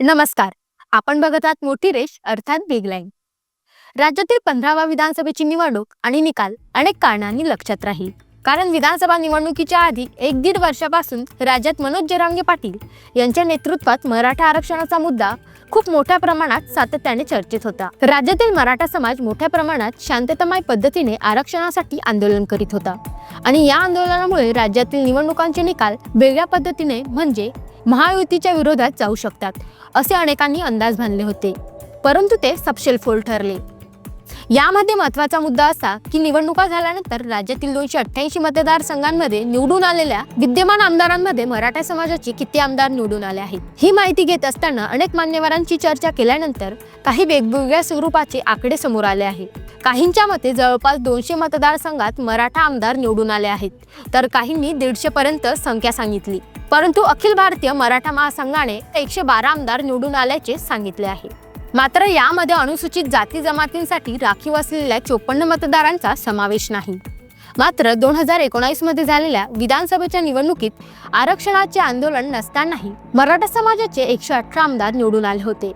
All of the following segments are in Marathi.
नमस्कार. आपण बघत आहात मोठी रेष अर्थात बिग लाईन राज्यातील पंधरावा विधानसभेची निवडणूक आणि निकाल अनेक कारणांनी लक्षात राहील. कारण विधानसभा निवडणुकीच्या आधी एक दीड वर्षापासून राज्यात मनोज जरांगे पाटील यांच्या नेतृत्वात मराठा आरक्षणाचा मुद्दा खूप मोठ्या प्रमाणात सातत्याने चर्चेत होता. राज्यातील मराठा समाज मोठ्या प्रमाणात शांततामय पद्धतीने आरक्षणासाठी आंदोलन करीत होता. आणि या आंदोलनामुळे राज्यातील निवडणुकांचे निकाल वेगळ्या पद्धतीने म्हणजे महायुतीच्या विरोधात जाऊ शकतात असे अनेकांनी अंदाज बांधले होते. परंतु ते सपशेलफोल ठरले. यामध्ये महत्त्वाचा मुद्दा असा की निवडणुका झाल्यानंतर राज्यातील दोनशे अठ्ठ्याऐंशी मतदारसंघांमध्ये निवडून आलेल्या विद्यमान आमदारांमध्ये मराठा समाजाचे किती आमदार निवडून आले आहेत? ही माहिती घेत असताना अनेक मान्यवरांची चर्चा केल्यानंतर काही वेगवेगळ्या स्वरूपाचे आकडे समोर आले आहेत. काहींच्या मते जवळपास दोनशे मतदारसंघात मराठा आमदार निवडून आले आहेत. तर काहींनी दीडशे पर्यंत संख्या सांगितली. परंतु अखिल भारतीय मराठा महासंघाने एकशे बारा आमदार निवडून आल्याचे सांगितले आहे. मात्र यामध्ये अनुसूचित जाती जमातींसाठी राखीव असलेल्या चोपन्न मतदारांचा समावेश नाही. मात्र दोन हजार एकोणावीसमध्ये झालेल्या विधानसभेच्या निवडणुकीत आरक्षणाचे आंदोलन नसतानाही मराठा समाजाचे एकशे अठरा आमदार निवडून आले होते.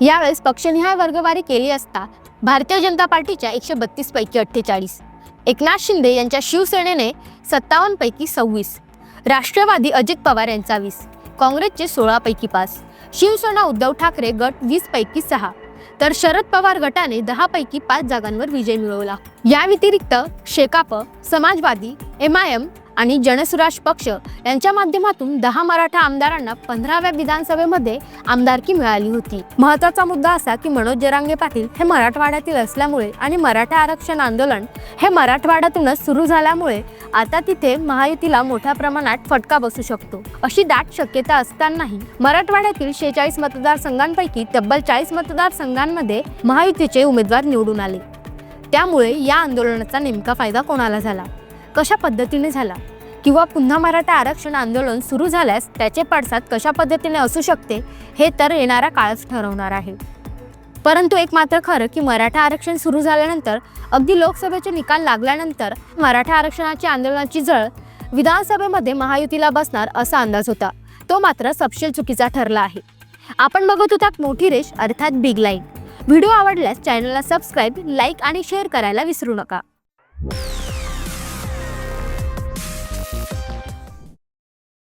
यावेळेस पक्षनिहाय वर्गवारी केली असता भारतीय जनता पार्टीच्या एकशे बत्तीस पैकी अठ्ठेचाळीस एकनाथ शिंदे यांच्या शिवसेनेने सत्तावन्न पैकी सव्वीस राष्ट्रवादी अजित पवार यांचा वीस काँग्रेसचे सोळापैकी पाच शिवसेना उद्धव ठाकरे गट वीस पैकी सहा तर शरद पवार गटाने दहा पैकी पाच जागांवर विजय मिळवला. या व्यतिरिक्त Shekap Samajwadi M I M आणि जनसुराज पक्ष यांच्या माध्यमातून दहा मराठा आमदारांना पंधराव्या विधानसभेमध्ये आमदारकी मिळाली होती. महत्त्वाचा मुद्दा असा की मनोज जरांगे पाटील हे मराठवाड्यातील असल्यामुळे आणि मराठा आरक्षण आंदोलन हे मराठवाड्यातूनच सुरू झाल्यामुळे आता तिथे महायुतीला मोठ्या प्रमाणात फटका बसू शकतो. अशी दाट शक्यता असतानाही मराठवाड्यातील शेहेचाळीस मतदारसंघांपैकी तब्बल चाळीस मतदारसंघांमध्ये महायुतीचे उमेदवार निवडून आले. त्यामुळे या आंदोलनाचा नेमका फायदा कोणाला झाला? कशा पद्धतीने झाला? किंवा पुन्हा मराठा आरक्षण आंदोलन सुरू झाल्यास त्याचे पडसाद कशा पद्धतीने असू शकते हे तर येणारा काळच ठरवणार आहे. परंतु एक मात्र खरं की मराठा आरक्षण सुरू झाल्यानंतर अगदी लोकसभेचे निकाल लागल्यानंतर मराठा आरक्षणाची आंदोलनाची जळ विधानसभेमध्ये महायुतीला बसणार असा अंदाज होता. तो मात्र सपशेल चुकीचा ठरला आहे. आपण बघत होतात मोठी रेष अर्थात बिग लाईन. व्हिडिओ आवडल्यास चॅनलला सबस्क्राईब लाईक आणि शेअर करायला विसरू नका.